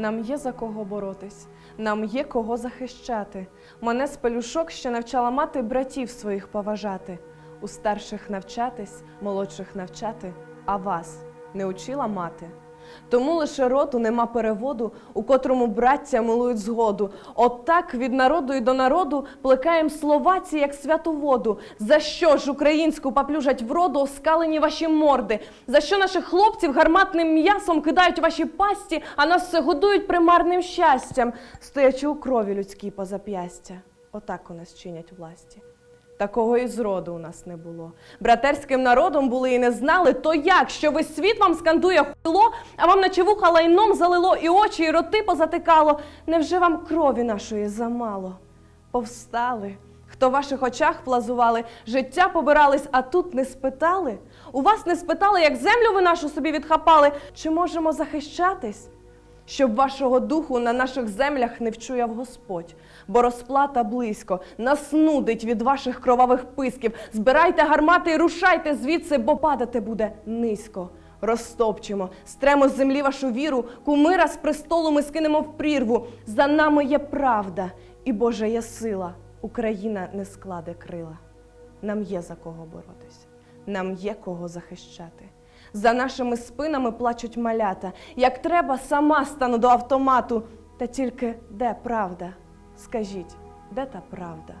Нам є за кого боротись, нам є кого захищати. Мене з пелюшок ще навчала мати братів своїх поважати, у старших навчатись, молодших навчати, а вас не учила мати. Тому лише роду нема переводу, у котрому браття милують згоду. Отак від народу і до народу плекаєм слова ці, як святу воду. За що ж українську поплюжать вроду оскалені ваші морди? За що наших хлопців гарматним м'ясом кидають ваші пасті, а нас все годують примарним щастям, стоячи у крові людській по зап'ястя? Отак у нас чинять власті. Такого і зроду у нас не було. Братерським народом були і не знали, то як, що весь світ вам скандує хуйло, а вам наче вуха лайном залило і очі, і роти позатикало. Невже вам крові нашої замало? Повстали. Хто в ваших очах плазували, життя побирались, а тут не спитали? У вас не спитали, як землю ви нашу собі відхапали, чи можемо захищатись? Щоб вашого духу на наших землях не вчуяв Господь, бо розплата близько, нас нудить від ваших кровавих писків. Збирайте гармати і рушайте звідси, бо падати буде низько. Розтопчемо, стремо з землі вашу віру, кумира з престолу ми скинемо в прірву. За нами є правда, і Божа є сила. Україна не складе крила. Нам є за кого боротись, нам є кого захищати. За нашими спинами плачуть малята. Як треба, сама стану до автомату. Та тільки де правда? Скажіть, де та правда?